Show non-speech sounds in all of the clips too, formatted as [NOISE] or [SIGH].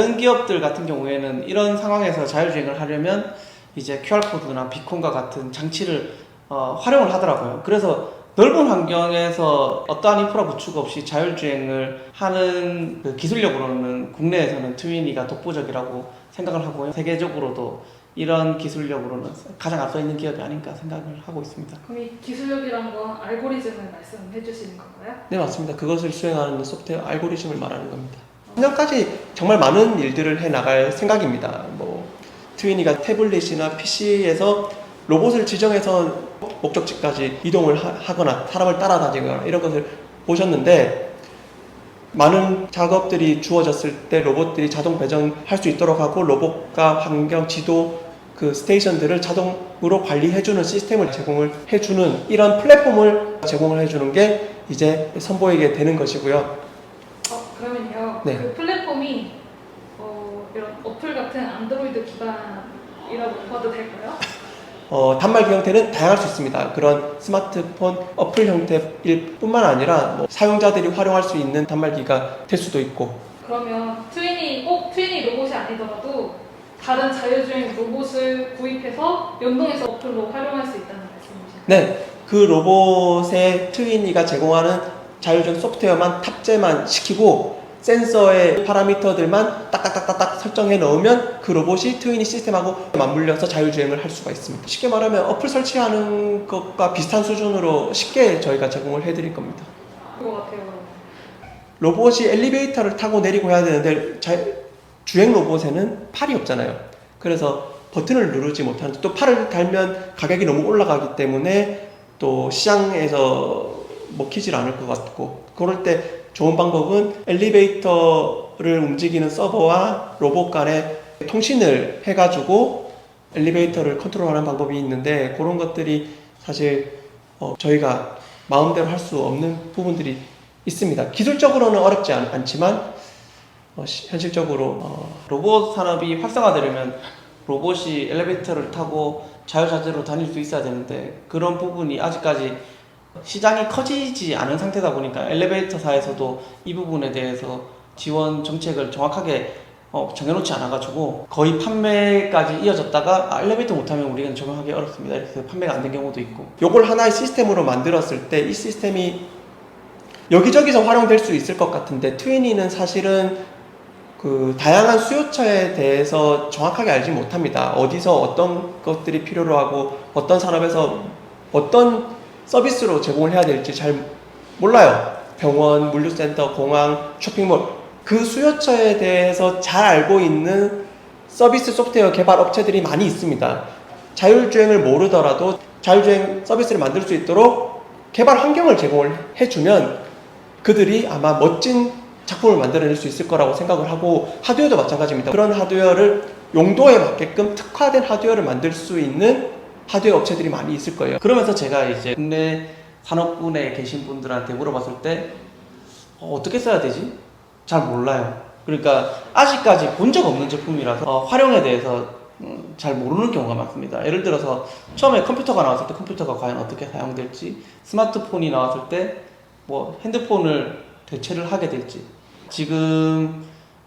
다른 기업들 같은 경우에는 이런 상황에서 자율주행을 하려면 이제 QR코드나 비콘과 같은 장치를 어, 활용을 하더라고요. 그래서 넓은 환경에서 어떠한 인프라 구축 없이 자율주행을 하는 그 기술력으로는 국내에서는 트위니가 독보적이라고 생각을 하고요. 세계적으로도 이런 기술력으로는 가장 앞서 있는 기업이 아닌가 생각을 하고 있습니다. 그럼 이 기술력이란 건 알고리즘을 말씀해 주시는 건가요? 네 맞습니다. 그것을 수행하는 소프트웨어 알고리즘을 말하는 겁니다. 작년까지 정말 많은 일들을 해 나갈 생각입니다. 뭐 트위니가 태블릿이나 PC에서 로봇을 지정해서 목적지까지 이동을 하- 하거나 사람을 따라다니거나 이런 것을 보셨는데 많은 작업들이 주어졌을 때 로봇들이 자동 배정할 수 있도록 하고 로봇과 환경 지도 그 스테이션들을 자동으로 관리해주는 시스템을 제공을 해주는 이런 플랫폼을 제공을 해주는 게 이제 선보이게 되는 것이고요. 네. 그 플랫폼이 어, 이런 어플 같은 안드로이드 기반이라고 봐도 될까요? 어, 단말기 형태는 다양할 수 있습니다. 그런 스마트폰 어플 형태일 뿐만 아니라 뭐 사용자들이 활용할 수 있는 단말기가 될 수도 있고 그러면 트윈이 꼭 트윈이 로봇이 아니더라도 다른 자율주행 로봇을 구입해서 연동해서 어플로 활용할 수 있다는 말씀이시죠? 네, 그 로봇의 트위니가 제공하는 자율주행 소프트웨어만 탑재만 시키고 센서의 파라미터들만 딱딱딱딱딱 설정해 넣으면 그 로봇이 트위니 시스템하고 맞물려서 자율주행을 할 수가 있습니다. 쉽게 말하면 어플 설치하는 것과 비슷한 수준으로 쉽게 저희가 제공을 해드릴 겁니다. 그거 같아요. 로봇이 엘리베이터를 타고 내리고 해야 되는데 자- 주행 로봇에는 팔이 없잖아요. 그래서 버튼을 누르지 못하는데 또 팔을 달면 가격이 너무 올라가기 때문에 또 시장에서 먹히질 않을 것 같고 그럴 때 좋은 방법은 엘리베이터를 움직이는 서버와 로봇 간에 통신을 해가지고 엘리베이터를 컨트롤하는 방법이 있는데 그런 것들이 사실 어, 저희가 마음대로 할 수 없는 부분들이 있습니다. 기술적으로는 어렵지 않, 않지만 어, 시- 현실적으로 어, 로봇 산업이 활성화되려면 로봇이 엘리베이터를 타고 자유자재로 다닐 수 있어야 되는데 그런 부분이 아직까지 시장이 커지지 않은 상태다 보니까 엘리베이터사에서도 이 부분에 대해서 지원 정책을 정확하게 어, 정해놓지 않아가지고 거의 판매까지 이어졌다가 아, 엘리베이터 못하면 우리는 적용하기 어렵습니다. 이렇게 판매가 안 된 경우도 있고 요걸 하나의 시스템으로 만들었을 때 이 시스템이 여기저기서 활용될 수 있을 것 같은데 트위니는 사실은 그 다양한 수요처에 대해서 정확하게 알지 못합니다. 어디서 어떤 것들이 필요로 하고 어떤 산업에서 어떤 서비스로 제공을 해야 될지 잘 몰라요. 병원, 물류센터, 공항, 쇼핑몰 그 수요처에 대해서 잘 알고 있는 서비스 소프트웨어 개발 업체들이 많이 있습니다. 자율주행을 모르더라도 자율주행 서비스를 만들 수 있도록 개발 환경을 제공을 해주면 그들이 아마 멋진 작품을 만들어낼 수 있을 거라고 생각을 하고 하드웨어도 마찬가지입니다. 그런 하드웨어를 용도에 맞게끔 특화된 하드웨어를 만들 수 있는 하드웨어 업체들이 많이 있을 거예요. 그러면서 제가 이제 국내 산업군에 계신 분들한테 물어봤을 때 어, 어떻게 써야 되지? 잘 몰라요. 그러니까 아직까지 본 적 없는 제품이라서 어, 활용에 대해서 음, 잘 모르는 경우가 많습니다. 예를 들어서 처음에 컴퓨터가 나왔을 때 컴퓨터가 과연 어떻게 사용될지, 스마트폰이 나왔을 때 뭐 핸드폰을 대체를 하게 될지, 지금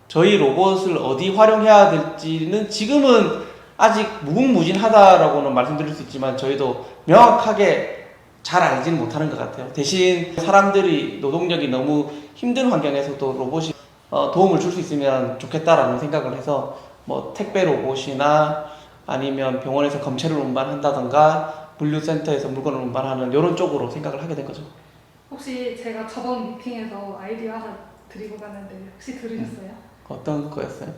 저희 로봇을 어디 활용해야 될지는 지금은 아직 무궁무진하다라고는 말씀드릴 수 있지만 저희도 명확하게 잘 알지는 못하는 것 같아요. 대신 사람들이 노동력이 너무 힘든 환경에서도 로봇이 어, 도움을 줄 수 있으면 좋겠다라는 생각을 해서 뭐 택배 로봇이나 아니면 병원에서 검체를 운반한다던가 물류센터에서 물건을 운반하는 이런 쪽으로 생각을 하게 된 거죠. 혹시 제가 저번 미팅에서 아이디어 하나 드리고 갔는데 혹시 들으셨어요? 어떤 거였어요?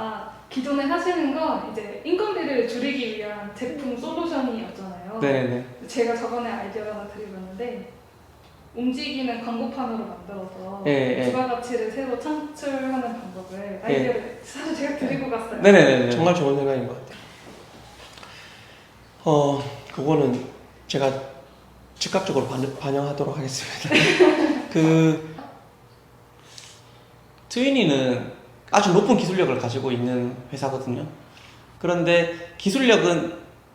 아 기존에 하시는 건 이제 인건비를 줄이기 위한 제품 솔루션이었잖아요. 네네네. 제가 저번에 아이디어 하나 드리고 갔는데 움직이는 광고판으로 만들어서 예, 예. 부가 가치를 새로 창출하는 방법을 아이디어를 사실 제가 드리고 갔어요. 네네네. 정말 좋은 생각인 것 같아요. 어, 그거는 제가 즉각적으로 반, 반영하도록 하겠습니다. [LAUGHS] 그, 트위니는 아주 높은 기술력을 가지고 있는 회사거든요. 그런데 기술력은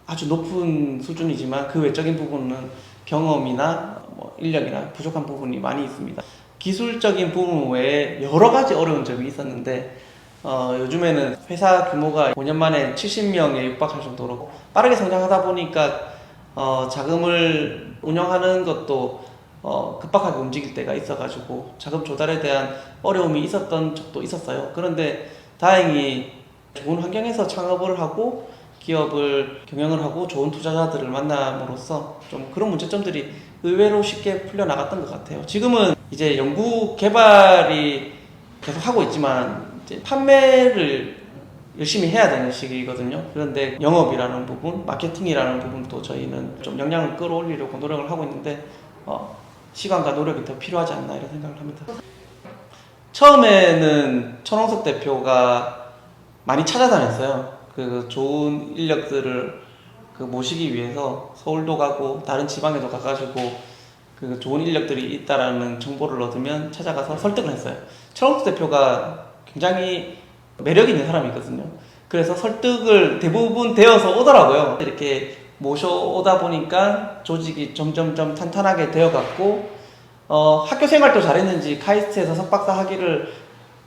아주 높은 수준이지만 그 외적인 부분은 경험이나 뭐 인력이나 부족한 부분이 많이 있습니다. 기술적인 부분 외에 여러 가지 어려운 점이 있었는데 어, 요즘에는 회사 규모가 5년 만에 70명에 육박할 정도로 빠르게 성장하다 보니까 어, 자금을 운영하는 것도 어, 급박하게 움직일 때가 있어가지고 자금 조달에 대한 어려움이 있었던 적도 있었어요. 그런데 다행히 좋은 환경에서 창업을 하고 기업을 경영을 하고 좋은 투자자들을 만남으로써 좀 그런 문제점들이 의외로 쉽게 풀려나갔던 것 같아요. 지금은 이제 연구 개발이 계속 하고 있지만 이제 판매를 열심히 해야 되는 시기거든요. 그런데 영업이라는 부분, 마케팅이라는 부분도 저희는 좀 역량을 끌어올리려고 노력을 하고 있는데 어, 시간과 노력이 더 필요하지 않나 이런 생각을 합니다. 처음에는 천홍석 대표가 많이 찾아다녔어요. 그 좋은 인력들을 그 모시기 위해서 서울도 가고 다른 지방에도 가가지고 그 좋은 인력들이 있다라는 정보를 얻으면 찾아가서 설득을 했어요. 천홍석 대표가 굉장히 매력 있는 사람이거든요. 그래서 설득을 대부분 되어서 오더라고요. 이렇게 모셔오다 보니까 조직이 점점점 탄탄하게 되어갔고 어, 학교 생활도 잘했는지 카이스트에서 석박사 학위를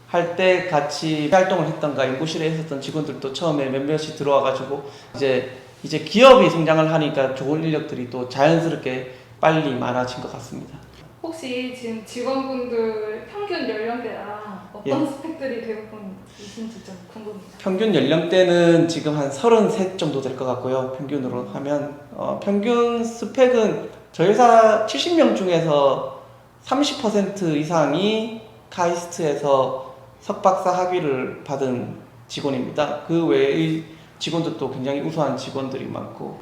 할 때 같이 활동을 했던가 연구실에 있었던 직원들도 처음에 몇몇이 들어와가지고 이제 이제 기업이 성장을 하니까 좋은 인력들이 또 자연스럽게 빨리 많아진 것 같습니다. 혹시 지금 직원분들 평균 연령대랑 어떤 예. 스펙들이 대부분 있는지 좀 궁금해요. 평균 연령대는 지금 한 33 정도 될 것 같고요. 평균으로 하면 어, 평균 스펙은 저희 회사 70명 중에서 30% 이상이 카이스트에서 석박사 학위를 받은 직원입니다. 그 외의 직원들도 굉장히 우수한 직원들이 많고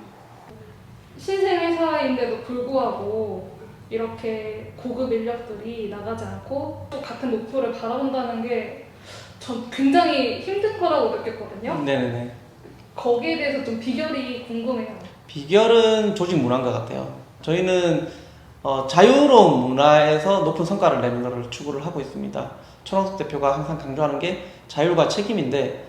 신생 회사인데도 불구하고 이렇게 고급 인력들이 나가지 않고 또 같은 목표를 바라본다는 게 전 굉장히 힘든 거라고 느꼈거든요. 네네네. 거기에 대해서 좀 비결이 궁금해요. 비결은 조직 문화인 것 같아요. 저희는 어, 자유로운 문화에서 높은 성과를 내는 것을 추구를 하고 있습니다. 천홍석 대표가 항상 강조하는 게 자율과 책임인데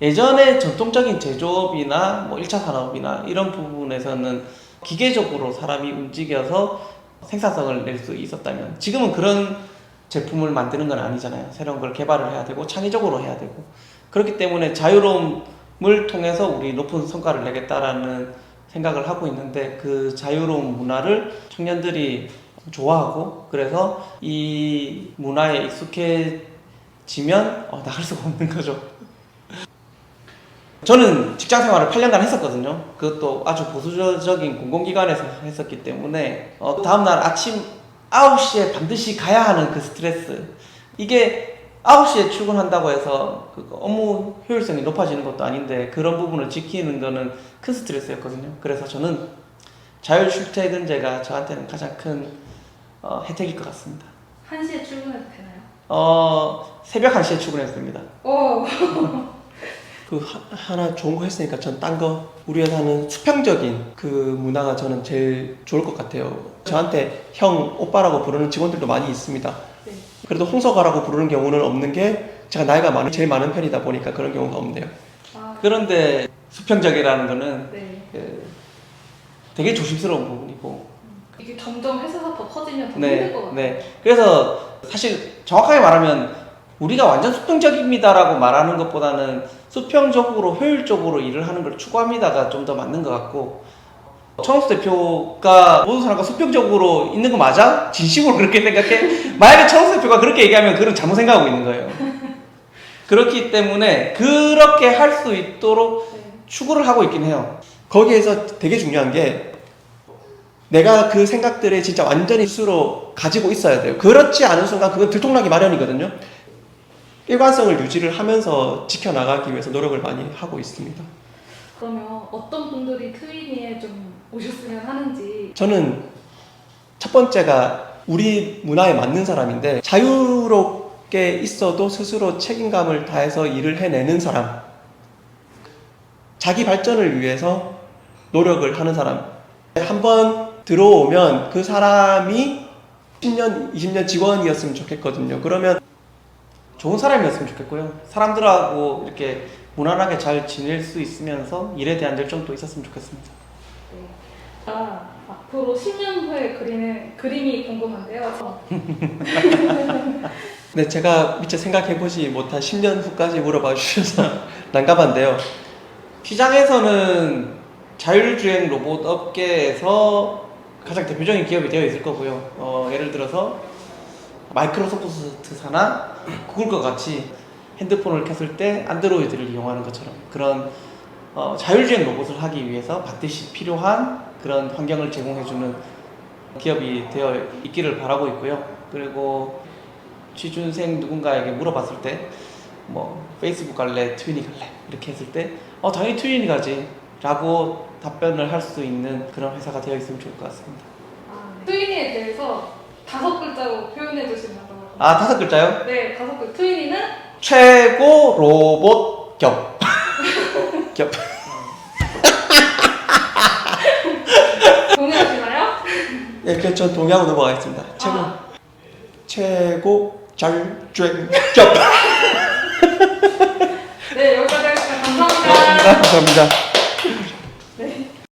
예전에 전통적인 제조업이나 뭐 1차 산업이나 이런 부분에서는 기계적으로 사람이 움직여서 생산성을 낼 수 있었다면 지금은 그런 제품을 만드는 건 아니잖아요. 새로운 걸 개발을 해야 되고 창의적으로 해야 되고 그렇기 때문에 자유로움을 통해서 우리 높은 성과를 내겠다라는 생각을 하고 있는데 그 자유로운 문화를 청년들이 좋아하고 그래서 이 문화에 익숙해지면 어, 나갈 수가 없는 거죠. 저는 직장 생활을 8년간 했었거든요. 그것도 아주 보수적인 공공기관에서 했었기 때문에 어, 다음날 아침 9시에 반드시 가야 하는 그 스트레스 이게 9시에 출근한다고 해서 그 업무 효율성이 높아지는 것도 아닌데 그런 부분을 지키는 거는 큰 스트레스였거든요. 그래서 저는 자율 출퇴근제가 저한테는 가장 큰 어, 혜택일 것 같습니다. 1시에 출근해도 되나요? 어, 새벽 1시에 출근했습니다. 오, [LAUGHS] 그 하- 하나 좋은 거 했으니까 전 딴 거 우리 회사는 수평적인 그 문화가 저는 제일 좋을 것 같아요. 저한테 형 오빠라고 부르는 직원들도 많이 있습니다. 네. 그래도 홍서가라고 부르는 경우는 없는 게 제가 나이가 많은 제일 많은 편이다 보니까 그런 경우가 없네요. 아, 그런데 수평적이라는 거는 네. 그 되게 조심스러운 부분이고 이게 점점 회사가 더 커지면 더 힘들 네, 것 같아요. 네. 그래서 사실 정확하게 말하면 우리가 완전 수평적입니다라고 말하는 것보다는 수평적으로 효율적으로 일을 하는 걸 추구합니다가 좀 더 맞는 것 같고 청수 대표가 모든 사람과 수평적으로 있는 거 맞아? 진심으로 그렇게 생각해? [LAUGHS] 만약에 청수 대표가 그렇게 얘기하면 그건 잘못 생각하고 있는 거예요. 그렇기 때문에 그렇게 할 수 있도록 네. 추구를 하고 있긴 해요. 거기에서 되게 중요한 게 내가 그 생각들에 진짜 완전히 스스로 가지고 있어야 돼요. 그렇지 않은 순간 그건 들통나기 마련이거든요. 일관성을 유지를 하면서 지켜나가기 위해서 노력을 많이 하고 있습니다. 그러면 어떤 분들이 트위니에 좀 오셨으면 하는지 저는 첫 번째가 우리 문화에 맞는 사람인데 자유롭게 있어도 스스로 책임감을 다해서 일을 해내는 사람. 자기 발전을 위해서 노력을 하는 사람. 한 번 들어오면 그 사람이 10년, 20년 직원이었으면 좋겠거든요. 그러면 좋은 사람이었으면 좋겠고요. 사람들하고 이렇게 무난하게 잘 지낼 수 있으면서 일에 대한 열정도 있었으면 좋겠습니다. 네. 아, 앞으로 10년 후에 그리는 그림이 궁금한데요. 저- [LAUGHS] 근데 제가 미처 생각해보지 못한 10년 후까지 물어봐 주셔서 [LAUGHS] 난감한데요. 시장에서는 자율주행 로봇 업계에서 가장 대표적인 기업이 되어 있을 거고요. 어, 예를 들어서 마이크로소프트사나 구글과 같이 핸드폰을 켰을 때 안드로이드를 이용하는 것처럼 그런 어, 자율주행 로봇을 하기 위해서 반드시 필요한 그런 환경을 제공해주는 기업이 되어 있기를 바라고 있고요. 그리고 취준생 누군가에게 물어봤을 때 뭐 페이스북 갈래, 트윈이 갈래 이렇게 했을 때 어 당연히 트윈이 가지 라고 답변을 할 수 있는 그런 회사가 되어 있으면 좋을 것 같습니다. 트윈이에 대해서 다섯 글자로 표현해 주신다고. 아 다섯 글자요? 네, 다섯 글. 트윈이는 최고 로봇 겹. 겹. [LAUGHS] [LAUGHS] 동의하시나요? 예, 그전 동의하고 넘어가겠습니다. 최고, 아. 최고 잘주행 겹. [LAUGHS] 네, 여기까지 하겠습니다. 감사합니다. 감사합니다.